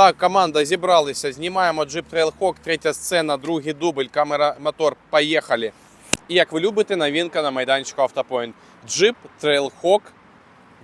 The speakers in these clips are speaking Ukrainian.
Так, команда зібралися, знімаємо Jeep Trailhawk, третя сцена, другий дубль, камера, мотор, поїхали. І як ви любите, новинка на майданчику Автопоінт. Jeep Trailhawk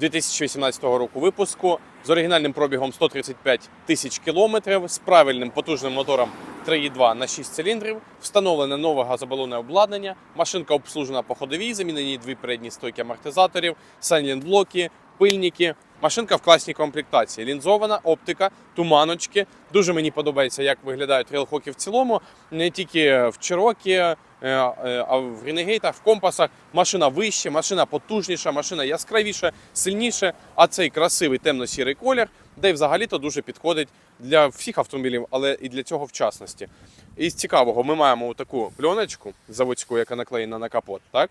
2018 року випуску з оригінальним пробігом 135 тисяч кілометрів, з правильним потужним мотором 3,2 на 6 циліндрів, встановлене нове газобалонне обладнання, машинка обслужена по ходовій, замінені дві передні стойки амортизаторів, сайлент-блоки, пильники. Машинка в класній комплектації. Лінзована оптика, туманочки. Дуже мені подобається, як виглядають трейлхоки в цілому. Не тільки в Cherokee, е, е, а в Ренегейтах, в компасах. Машина вища, машина потужніша, машина яскравіша, сильніша. А цей красивий темно-сірий колір, де взагалі-то дуже підходить для всіх автомобілів, але і для цього в частності. Із цікавого, ми маємо таку пленочку заводську, яка наклеєна на капот. так?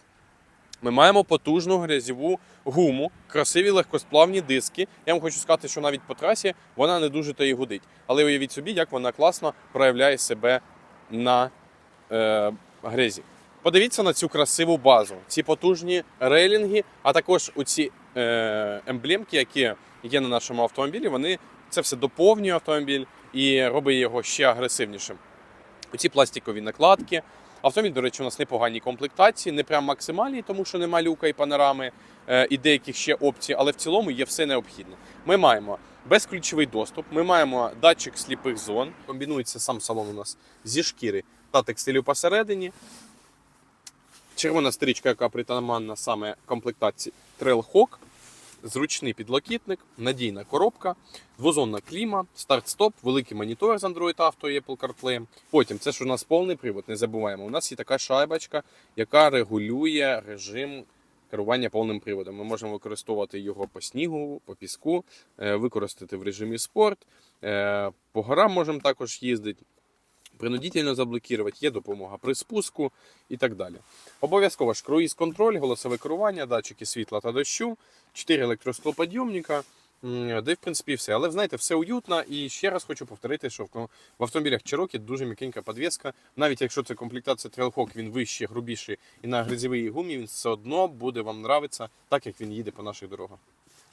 Ми маємо потужну грязьову гуму, красиві легкосплавні диски. Я вам хочу сказати, що навіть по трасі вона не дуже то і гудить. Але уявіть собі, як вона класно проявляє себе на е, грязі. Подивіться на цю красиву базу, ці потужні рейлінги, а також оці е, емблемки, які є на нашому автомобілі. Вони це все доповнює автомобіль і робить його ще агресивнішим. Оці пластикові накладки. Автомобіль, до речі, у нас непогані комплектації, не прям максимальні, тому що нема люка і панорами е, і деяких ще опцій, але в цілому є все необхідне. Ми маємо безключовий доступ, ми маємо датчик сліпих зон. Комбінується сам салон у нас зі шкіри та текстилю посередині. Червона стрічка, яка притаманна саме комплектації Trailhawk, зручний підлокітник, надійна коробка, двозонна кліма, старт-стоп, великий монітор з Android Auto і Apple CarPlay. Потім це ж у нас повний привод, не забуваємо. У нас є така шайбочка, яка регулює режим керування повним приводом. Ми можемо використовувати його по снігу, по піску, е, використати в режимі спорт. е, По горам можемо також їздити. Принудительно заблокувати, є допомога при спуску і так далі. Обов'язково ж круїз-контроль, голосове керування, датчики світла та дощу, 4 електросклоподйомника, де в принципі все. Але знаєте, все уютно. І ще раз хочу повторити, що в автомобілях Cherokee дуже м'якенька підвіска. Навіть якщо це комплектація Trailhawk, він вищий, грубіший і на грязьовій гумі, він все одно буде вам нравитися, так як він їде по наших дорогах.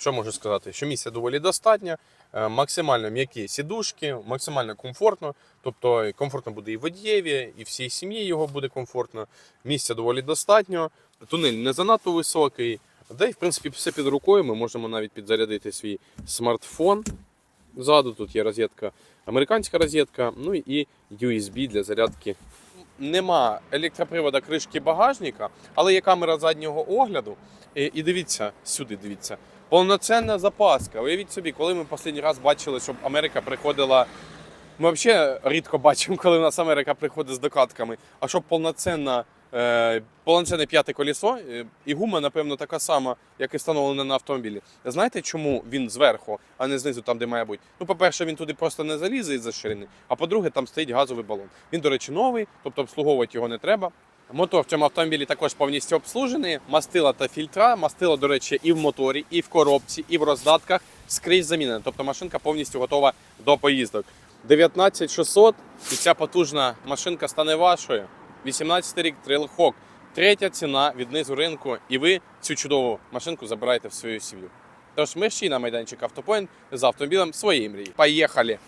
Що можу сказати? Що місця доволі достатньо, е, максимально м'які сідушки, максимально комфортно. Тобто комфортно буде і водієві, і всій сім'ї його буде комфортно. Місця доволі достатньо. Тунель не занадто високий. Де, в принципі, все під рукою. Ми можемо навіть підзарядити свій смартфон. Ззаду тут є розетка, американська розетка, ну і USB для зарядки. Нема електропривода кришки багажника, але є камера заднього огляду. І, і дивіться, сюди дивіться. Повноцінна запаска. Уявіть собі, коли ми останній раз бачили, щоб Америка приходила. Ми взагалі рідко бачимо, коли у нас Америка приходить з докатками. А щоб повноцінна, е, повноцінне п'яте колесо, е, і гума, напевно, така сама, як і встановлена на автомобілі. Знаєте, чому він зверху, а не знизу, там, де має бути? Ну, по-перше, він туди просто не залізе із-за ширини, а по-друге, там стоїть газовий балон. Він, до речі, новий, тобто обслуговувати його не треба. Мотор в цьому автомобілі також повністю обслужений. Мастила та фільтра. Мастила, до речі, і в моторі, і в коробці, і в роздатках скрізь замінена. Тобто машинка повністю готова до поїздок. 19600 і ця потужна машинка стане вашою. 18 рік Trailhawk. Третя ціна від низу ринку, і ви цю чудову машинку забираєте в свою сім'ю. Тож ми ще й на майданчик Автопоінт з автомобілем своєї мрії. Поїхали!